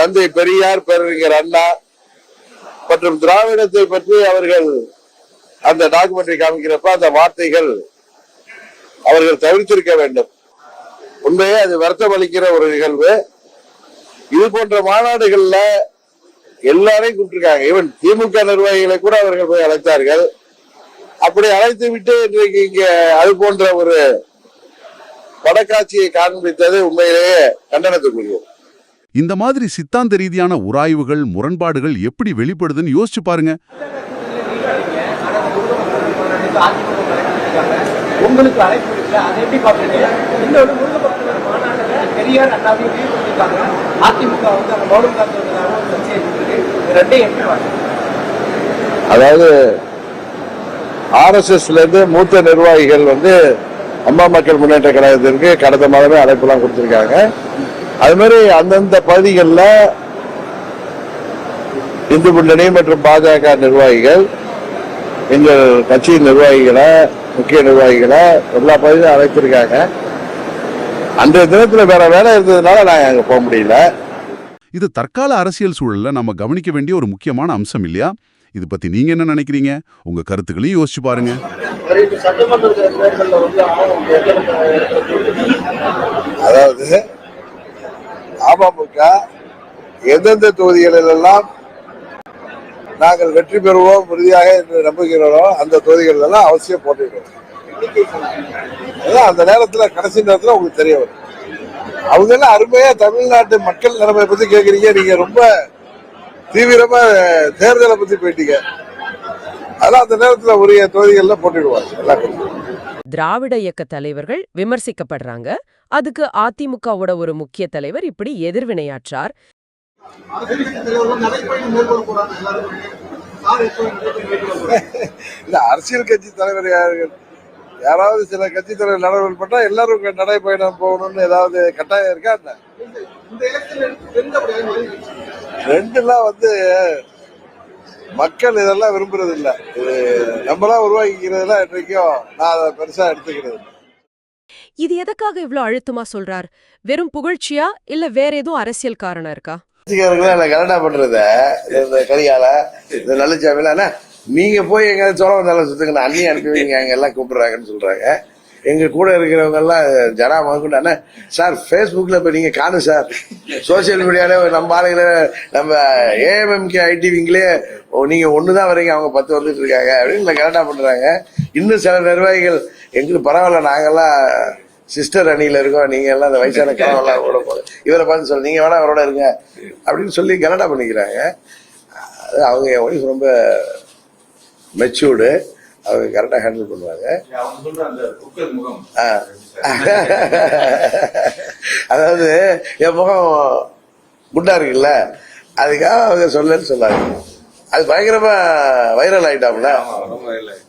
தந்தை பெரியார் பேரறிஞர் அண்ணா மற்றும் திராவிடத்தை பற்றி அவர்கள் அந்த டாக்குமெண்ட்ரி காமிக்கிறப்ப அந்த வார்த்தைகள் அவர்கள் தவிர்த்திருக்க வேண்டும். உண்மையே அது வருத்தம் அளிக்கிற ஒரு நிகழ்வு. இது போன்ற மாநாடுகள்ல எல்லாரையும் கூப்பிட்டுருக்காங்க. ஈவன் திமுக நிர்வாகிகளை கூட அவர்கள் போய் அழைத்தார்கள். அப்படி அழைத்து விட்டு இன்றைக்கு இங்க அது போன்ற ஒரு படக்காட்சியை காண்பித்தது உண்மையிலேயே கண்டனத்துக்குரியது. இந்த மாதிரி சித்தாந்த ரீதியான உராய்வுகள் முரண்பாடுகள் எப்படி வெளிப்படுதுன்னு யோசிச்சு பாருங்க. உங்களுக்கு அழைப்பு அதை எப்படி பாக்குறீங்க இன்னொரு முருகபக்தர் மாநாட்டில் பெரியார் அண்ணாவையும் லீவ் பண்ணிருக்காங்க அதிமுக வந்து அந்த மௌனம் காத்துவதற்காக ஒரு சர்ச்சை இருக்கு இது ரெண்டையும் எப்படி பாக்குறீங்க அதாவது ஆர்எஸ்எஸ்ல இருந்து மூத்த நிர்வாகிகள் வந்து அம்மா மக்கள் முன்னேற்ற கழகத்திற்கு கடந்த மாதமே அழைப்புலாம் கொடுத்திருக்காங்க. அது மாதிரி அந்தந்த பகுதிகளில் இந்து முன்னணி மற்றும் பாஜக நிர்வாகிகள் எங்கள் கட்சியின் நிர்வாகிகளை முக்கிய நிர்வாகிகளை எல்லா பகுதியிலும் அழைத்திருக்காங்க. அன்றைய தினத்துல வேற வேலை இருந்ததுனால நாங்க அங்க போக முடியல. இது தற்கால அரசியல் சூழல்ல நம்ம கவனிக்க வேண்டிய ஒரு முக்கியமான அம்சம் இல்லையா? இது பத்தி நீங்க என்ன நினைக்கிறீங்க? உங்க கருத்துக்களையும் யோசிச்சு பாருங்க. அதாவது அமமுக எந்தெந்த தொகுதிகளிலெல்லாம் நாங்கள் வெற்றி பெறுவோம் உறுதியாக என்று நம்புகிறோம் அந்த தொகுதிகள் எல்லாம் அவசியம் போட்டிடுவோம் அந்த நேரத்துல கடைசி நேரத்துல உங்களுக்கு தெரிய வரும். அவங்க எல்லாம் அருமையா தமிழ்நாட்டு மக்கள் நிலைமை பத்தி கேக்குறீங்க. நீங்க ரொம்ப தீவிரமா தேர்தலை பத்தி போயிட்டீங்க. அதெல்லாம் அந்த நேரத்துல உரிய தொகுதிகள்ல போட்டிடுவாங்க எல்லா திராவிட இயக்க தலைவர்கள் விமர்சிக்கப்படுறாங்க. அதுக்கு அதிமுகவோட ஒரு முக்கிய தலைவர் இப்படி எதிர்வினையாற்றார். இல்ல அரசியல் கட்சி தலைவர் யார்கள் யாராவது சில கட்சி தலைவர் நடைபெற பண்ணா எல்லாரும் நடைபயணம் போகணும்னு ஏதாவது கட்டாயம் இருக்கா? என்ன? ரெண்டுலாம் வந்து மக்கள் இதெல்லாம் விரும்புறது இல்ல இது நம்மளா உருவாக்கிக்கிறதுலாம் இன்றைக்கும் நான் அதை பெருசா எடுத்துக்கிறது. இது எதுக்காக இவ்ளோ அழுத்தமா சொல்றார்? வெறும் புகழ்ச்சியா இல்ல வேற எதுவும் அரசியல் காரணம் இருக்கா கனடா பண்றத இந்த கரிகால இந்த நல்லச்சாமியில அண்ணா நீங்க போய் எங்க சோழ நல்லா சுத்துங்க அண்ணி அனுப்பி வைங்க அங்க எல்லாம் கூப்பிடுறாங்கன்னு சொல்றாங்க. எங்க கூட இருக்கிறவங்க எல்லாம் ஜனா முதற்கொண்டு சார் ஃபேஸ்புக்ல இப்ப நீங்க காணும் சார். சோசியல் மீடியால நம்ம ஆளுங்கள நம்ம ஏஎம்எம்கே ஐடிவிங்களே ஓ நீங்க ஒண்ணுதான் வரீங்க அவங்க பத்து வந்துட்டு இருக்காங்க அப்படின்னு கரெக்டா பண்றாங்க. இன்னும் சில நிர்வாகிகள் எங்களுக்கு பரவாயில்ல நாங்கெல்லாம் சிஸ்டர் அணியில இருக்கோம் நீங்க எல்லாம் அந்த வயசான காலம் கூட போல இவரை பார்த்து சொல்ல நீங்க வேணா அவரோட இருங்க அப்படின்னு சொல்லி கனடா பண்ணிக்கிறாங்க. அது அவங்க என் ரொம்ப மெச்சூர்டு அவங்க கரெக்டாக ஹேண்டில் பண்ணுவாங்க. அதாவது என் முகம் குண்டா இருக்குல்ல அதுக்காக அவங்க சொல்லன்னு சொன்னாங்க அது பயங்கரமா வைரல் ஆயிட்டாப்ல ஆமா, ரொம்ப இல்லை